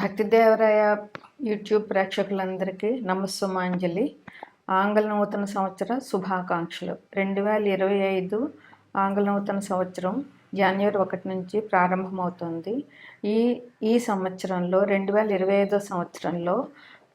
భక్తిదేవరాయ YouTube ప్రేక్షకులందరికీ నమస్సుమాంజలి. ఆంగ్ల నూతన సంవత్సర శుభాకాంక్షలు. రెండు వేల ఇరవై ఐదు ఆంగ్ల నూతన సంవత్సరం జనవరి ఒకటి నుంచి ప్రారంభమవుతుంది. ఈ ఈ సంవత్సరంలో రెండు వేల ఇరవై ఐదో సంవత్సరంలో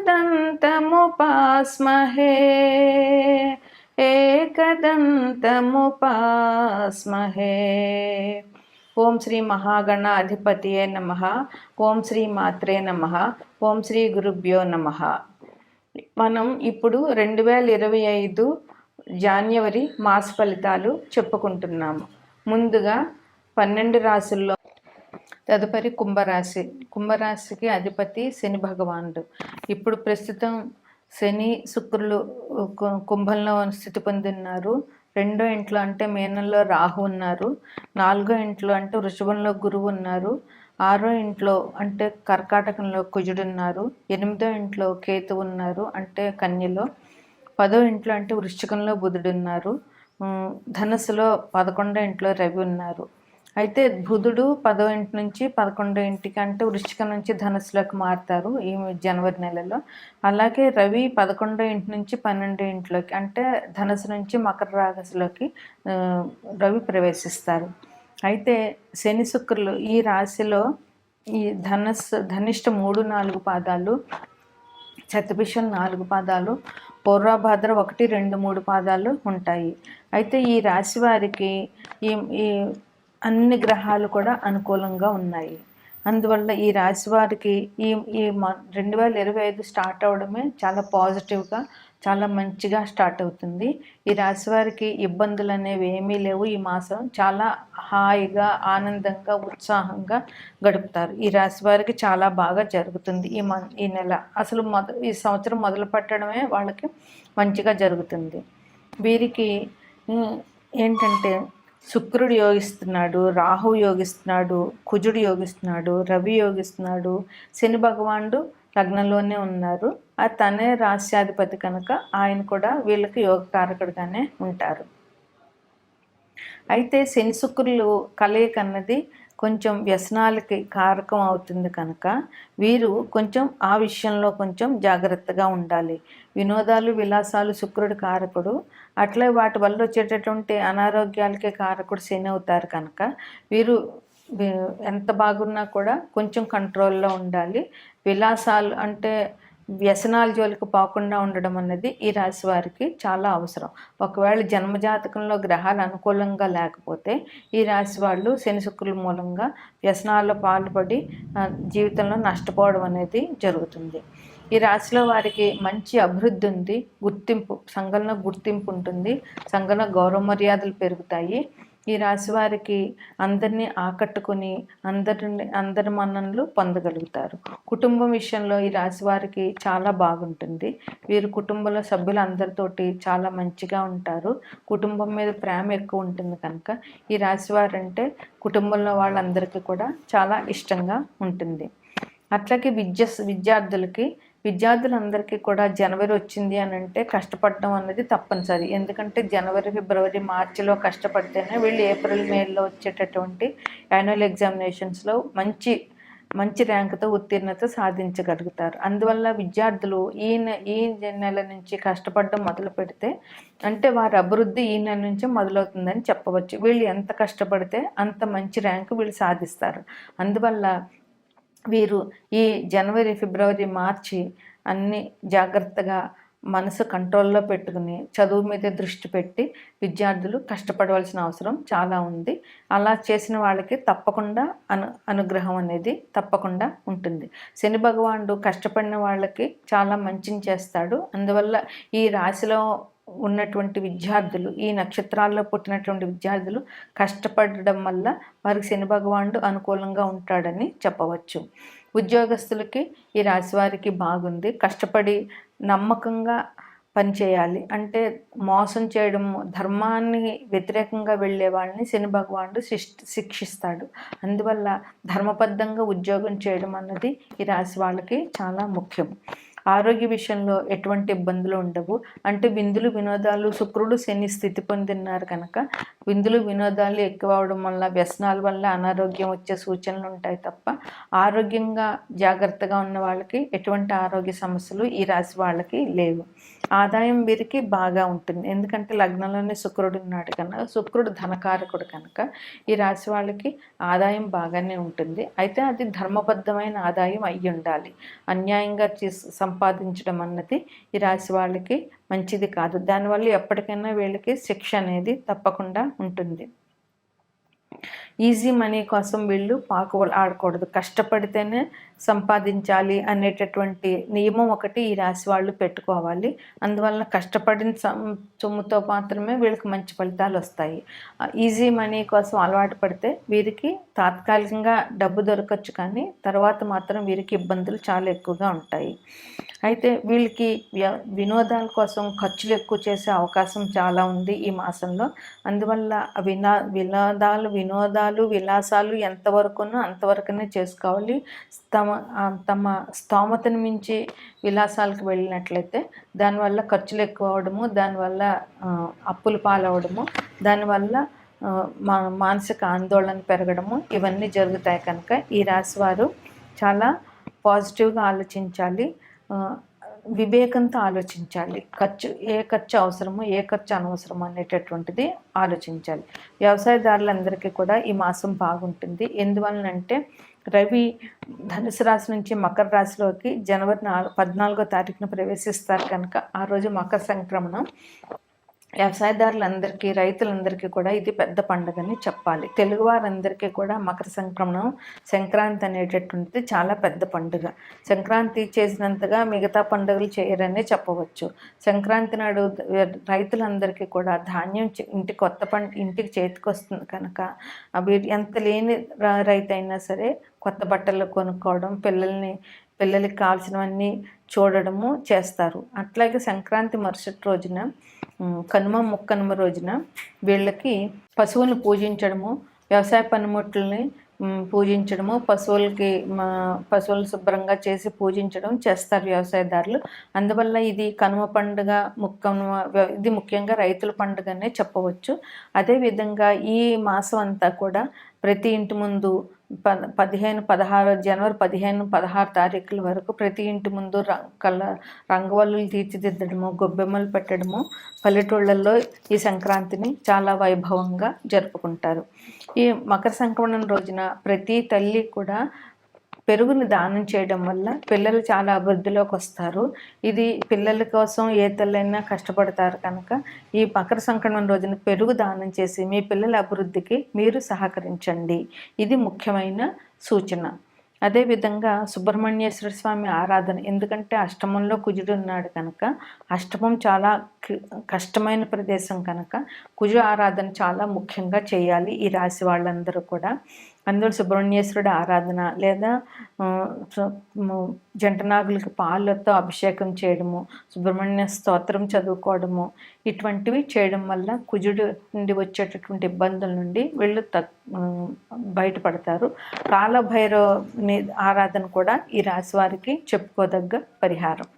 ఏకదంతముపాస్మహే. ఏకదంతముపాస్మహే. ఓం శ్రీ మహాగణ అధిపతియే నమ. ఓం శ్రీ మాత్రే నమ. ఓం శ్రీ గురుభ్యో నమ. మనం ఇప్పుడు రెండు వేల ఇరవై ఐదు జాన్యవరి మాస ఫలితాలు చెప్పుకుంటున్నాము. ముందుగా పన్నెండు రాసుల్లో తదుపరి కుంభరాశి. కుంభరాశికి అధిపతి శని భగవానుడు. ఇప్పుడు ప్రస్తుతం శని శుక్రులు కుంభంలో స్థితి పొందిన్నారు రెండో ఇంట్లో అంటే మేనల్లో రాహు ఉన్నారు. నాలుగో ఇంట్లో అంటే వృషభంలో గురువు ఉన్నారు. ఆరో ఇంట్లో అంటే కర్కాటకంలో కుజుడు ఉన్నారు. ఎనిమిదో ఇంట్లో కేతు ఉన్నారు అంటే కన్యలో. పదో ఇంట్లో అంటే వృశ్చికంలో బుధుడు ఉన్నారు. ఉమ్, పదకొండో ఇంట్లో రవి ఉన్నారు. అయితే బుధుడు పదో ఇంటి నుంచి పదకొండో ఇంటికి అంటే వృశ్చికం నుంచి ధనుసులోకి మారుతారు ఈ జనవరి నెలలో. అలాగే రవి పదకొండో ఇంటి నుంచి పన్నెండో ఇంట్లోకి అంటే ధనుసు నుంచి మకర రాశిలోకి రవి ప్రవేశిస్తారు. అయితే శని శుక్రులు ఈ రాశిలో ఈ ధనస్సు ధనిష్ట మూడు నాలుగు పాదాలు శతభిషం నాలుగు పాదాలు పూర్వభాద్ర ఒకటి రెండు మూడు పాదాలు ఉంటాయి. అయితే ఈ రాశి వారికి ఈ ఈ అన్ని గ్రహాలు కూడా అనుకూలంగా ఉన్నాయి. అందువల్ల ఈ రాశి వారికి ఈ ఈ రెండు వేల ఇరవై ఐదు స్టార్ట్ అవడమే చాలా పాజిటివ్గా చాలా మంచిగా స్టార్ట్ అవుతుంది. ఈ రాశి వారికి ఇబ్బందులు అనేవి ఏమీ లేవు. ఈ మాసం చాలా హాయిగా ఆనందంగా ఉత్సాహంగా గడుపుతారు. ఈ రాశి వారికి చాలా బాగా జరుగుతుంది. ఈ మ ఈ నెల అసలు మొద ఈ సంవత్సరం మొదలు పెట్టడమే వాళ్ళకి మంచిగా జరుగుతుంది. వీరికి ఏంటంటే శుక్రుడు యోగిస్తున్నాడు రాహు యోగిస్తున్నాడు కుజుడు యోగిస్తున్నాడు రవి యోగిస్తున్నాడు శని భగవానుడు లగ్నంలోనే ఉన్నారు. ఆ తనే రాస్యాధిపతి కనుక ఆయన కూడా వీళ్ళకి యోగకారకుడుగానే ఉంటారు. అయితే శని శుక్రులు కలయిక అన్నది కొంచెం వ్యసనాలకి కారకం అవుతుంది కనుక వీరు కొంచెం ఆ విషయంలో కొంచెం జాగ్రత్తగా ఉండాలి. వినోదాలు విలాసాలు శుక్రుడు కారకుడు. అట్లే వాటి వల్ల వచ్చేటటువంటి అనారోగ్యాలకే కారకుడు శని అవుతారు కనుక వీరు ఎంత బాగున్నా కూడా కొంచెం కంట్రోల్లో ఉండాలి. విలాసాలు అంటే వ్యసనాల జోలికి పోకుండా ఉండడం అనేది ఈ రాశి వారికి చాలా అవసరం. ఒకవేళ జన్మజాతకంలో గ్రహాలు అనుకూలంగా లేకపోతే ఈ రాశి వాళ్ళు శని శుక్రుల మూలంగా వ్యసనాల్లో పాల్పడి జీవితంలో నష్టపోవడం అనేది జరుగుతుంది. ఈ రాశిలో వారికి మంచి అభివృద్ధి ఉంది గుర్తింపు సంఘంలో గుర్తింపు ఉంటుంది సంఘంలో గౌరవ మర్యాదలు పెరుగుతాయి. ఈ రాశి వారికి అందరినీ ఆకట్టుకుని అందరిని అందరి మన్ననలు పొందగలుగుతారు. కుటుంబం విషయంలో ఈ రాశి వారికి చాలా బాగుంటుంది. వీరు కుటుంబంలో సభ్యులందరితోటి చాలా మంచిగా ఉంటారు. కుటుంబం మీద ప్రేమ ఎక్కువ ఉంటుంది కనుక ఈ రాశి వారంటే కుటుంబంలో వాళ్ళందరికీ కూడా చాలా ఇష్టంగా ఉంటుంది. అట్లాగే విద్య విద్యార్థులకి విద్యార్థులందరికీ కూడా జనవరి వచ్చింది అని అంటే కష్టపడడం అనేది తప్పనిసరి. ఎందుకంటే జనవరి ఫిబ్రవరి మార్చిలో కష్టపడితేనే వీళ్ళు ఏప్రిల్ మేలో వచ్చేటటువంటి యాన్యువల్ ఎగ్జామినేషన్స్లో మంచి మంచి ర్యాంకుతో ఉత్తీర్ణత సాధించగలుగుతారు. అందువల్ల విద్యార్థులు ఈ ఈ నెల నుంచి కష్టపడడం మొదలు పెడితే అంటే వారి అభివృద్ధి ఈ నెల నుంచే మొదలవుతుందని చెప్పవచ్చు. వీళ్ళు ఎంత కష్టపడితే అంత మంచి ర్యాంకు వీళ్ళు సాధిస్తారు. అందువల్ల వీరు ఈ జనవరి ఫిబ్రవరి మార్చి అన్ని జాగ్రత్తగా మనసు కంట్రోల్లో పెట్టుకుని చదువు మీద దృష్టి పెట్టి విద్యార్థులు కష్టపడవలసిన అవసరం చాలా ఉంది. అలా చేసిన వాళ్ళకి తప్పకుండా అను అనుగ్రహం అనేది తప్పకుండా ఉంటుంది. శని భగవానుడు కష్టపడిన వాళ్ళకి చాలా మంచిని చేస్తాడు. అందువల్ల ఈ రాశిలో ఉన్నటువంటి విద్యార్థులు ఈ నక్షత్రాల్లో పుట్టినటువంటి విద్యార్థులు కష్టపడడం వల్ల వారికి శని భగవానుడు అనుకూలంగా ఉంటాడని చెప్పవచ్చు. ఉద్యోగస్తులకి ఈ రాశి వారికి బాగుంది. కష్టపడి నమ్మకంగా పనిచేయాలి అంటే మోసం చేయడం ధర్మాన్ని వ్యతిరేకంగా వెళ్ళే వాళ్ళని శని భగవానుడు శిక్షిస్తాడు. అందువల్ల ధర్మబద్ధంగా ఉద్యోగం చేయడం అన్నది ఈ రాశి వాళ్ళకి చాలా ముఖ్యం. ఆరోగ్య విషయంలో ఎటువంటి ఇబ్బందులు ఉండవు. అంటే విందులు వినోదాలు శుక్రుడు శని స్థితి పొందిన్నారు కనుక విందులు వినోదాలు ఎక్కువ అవడం వల్ల వ్యసనాల వల్ల అనారోగ్యం వచ్చే సూచనలు ఉంటాయి తప్ప ఆరోగ్యంగా జాగ్రత్తగా ఉన్న వాళ్ళకి ఎటువంటి ఆరోగ్య సమస్యలు ఈ రాశి వాళ్ళకి లేవు. ఆదాయం వీరికి బాగా ఉంటుంది. ఎందుకంటే లగ్నంలోనే శుక్రుడు ఉన్నాడు కనుక శుక్రుడు ధనకారకుడు కనుక ఈ రాశి వాళ్ళకి ఆదాయం బాగానే ఉంటుంది. అయితే అది ధర్మబద్ధమైన ఆదాయం అయ్యి ఉండాలి. అన్యాయంగా సంపాదించడం అన్నది ఈ రాశి వాళ్ళకి మంచిది కాదు. దానివల్ల ఎప్పటికైనా వీళ్ళకి శిక్ష అనేది తప్పకుండా ఉంటుంది. ఈజీ మనీ కోసం వీళ్ళు పాకు ఆడకూడదు. కష్టపడితేనే సంపాదించాలి అనేటటువంటి నియమం ఒకటి ఈ రాశి వాళ్ళు పెట్టుకోవాలి. అందువల్ల కష్టపడిన సొమ్ముతో మాత్రమే వీళ్ళకి మంచి ఫలితాలు వస్తాయి. ఈజీ మనీ కోసం అలవాటు పడితే వీరికి తాత్కాలికంగా డబ్బు దొరకచ్చు కానీ తర్వాత మాత్రం వీరికి ఇబ్బందులు చాలా ఎక్కువగా ఉంటాయి. అయితే వీళ్ళకి వినోదాల కోసం ఖర్చులు ఎక్కువ చేసే అవకాశం చాలా ఉంది ఈ మాసంలో. అందువల్ల వినా వినోదాలు వినోదాలు విలాసాలు ఎంతవరకునో అంతవరకునే చేసుకోవాలి. తమ తమ స్తోమతను మించి విలాసాలకు వెళ్ళినట్లయితే దానివల్ల ఖర్చులు ఎక్కువ అవడము దానివల్ల అప్పులు పాలవడము దానివల్ల మా మానసిక ఆందోళన పెరగడము ఇవన్నీ జరుగుతాయి కనుక ఈ రాశి వారు చాలా పాజిటివ్గా ఆలోచించాలి. వివేకంతో ఆలోచించాలి. ఖర్చు ఏ ఖర్చు అవసరమో ఏ ఖర్చు అనవసరమో అనేటటువంటిది ఆలోచించాలి. వ్యవసాయదారులందరికీ కూడా ఈ మాసం బాగుంటుంది. ఎందువలనంటే రవి ధనుసు రాశి నుంచి మకర రాశిలోకి జనవరి నాలుగు పద్నాలుగో తారీఖున ప్రవేశిస్తారు కనుక ఆ రోజు మకర సంక్రమణం వ్యవసాయదారులందరికీ రైతులందరికీ కూడా ఇది పెద్ద పండుగని చెప్పాలి. తెలుగువారందరికీ కూడా మకర సంక్రమణం సంక్రాంతి అనేటటువంటిది చాలా పెద్ద పండుగ. సంక్రాంతి చేసినంతగా మిగతా పండుగలు చేయరనే చెప్పవచ్చు. సంక్రాంతి నాడు రైతులందరికీ కూడా ధాన్యం ఇంటి కొత్త పంట ఇంటికి చేతికి వస్తుంది కనుక అవి ఎంత లేని రైతు అయినా సరే కొత్త బట్టలు కొనుక్కోవడం పిల్లల్ని పిల్లలకి కావాల్సినవన్నీ చూడడము చేస్తారు. అట్లాగే సంక్రాంతి మరుసటి రోజున కనుమ ముక్కనుమ రోజున వీళ్ళకి పశువులను పూజించడము వ్యవసాయ పనిముట్లని పూజించడము పశువులకి పశువులు శుభ్రంగా చేసి పూజించడం చేస్తారు వ్యవసాయదారులు. అందువల్ల ఇది కనుమ పండుగ ముక్కనుమ ఇది ముఖ్యంగా రైతుల పండుగనే చెప్పవచ్చు. అదేవిధంగా ఈ మాసం అంతా కూడా ప్రతి ఇంటి ముందు ప పదిహేను పదహారు జనవరి పదిహేను పదహారు తారీఖుల వరకు ప్రతి ఇంటి ముందు కల రంగవల్లులు తీర్చిదిద్దడము గొబ్బెమ్మలు పెట్టడము పల్లెటూళ్ళల్లో ఈ సంక్రాంతిని చాలా వైభవంగా జరుపుకుంటారు. ఈ మకర సంక్రమణం రోజున ప్రతి తల్లి కూడా పెరుగుని దానం చేయడం వల్ల పిల్లలు చాలా అభివృద్ధిలోకి వస్తారు. ఇది పిల్లల కోసం ఏ తల్లైనా కష్టపడతారు కనుక ఈ మకర సంక్రమణ రోజున పెరుగు దానం చేసి మీ పిల్లల అభివృద్ధికి మీరు సహకరించండి. ఇది ముఖ్యమైన సూచన. అదేవిధంగా సుబ్రహ్మణ్యేశ్వర స్వామి ఆరాధన. ఎందుకంటే అష్టమంలో కుజుడు ఉన్నాడు కనుక అష్టమం చాలా కష్టమైన ప్రదేశం కనుక కుజు ఆరాధన చాలా ముఖ్యంగా చేయాలి ఈ రాశి వాళ్ళందరూ కూడా. అందులో సుబ్రహ్మణ్యేశ్వరుడు ఆరాధన లేదా జంటనాగులకి పాలతో అభిషేకం చేయడము సుబ్రహ్మణ్య స్తోత్రం చదువుకోవడము ఇటువంటివి చేయడం వల్ల కుజుడు నుండి వచ్చేటటువంటి ఇబ్బందుల నుండి వీళ్ళు త బయటపడతారు. కాలభైరవ ఆరాధన కూడా ఈ రాశి వారికి చెప్పుకోదగ్గ పరిహారం.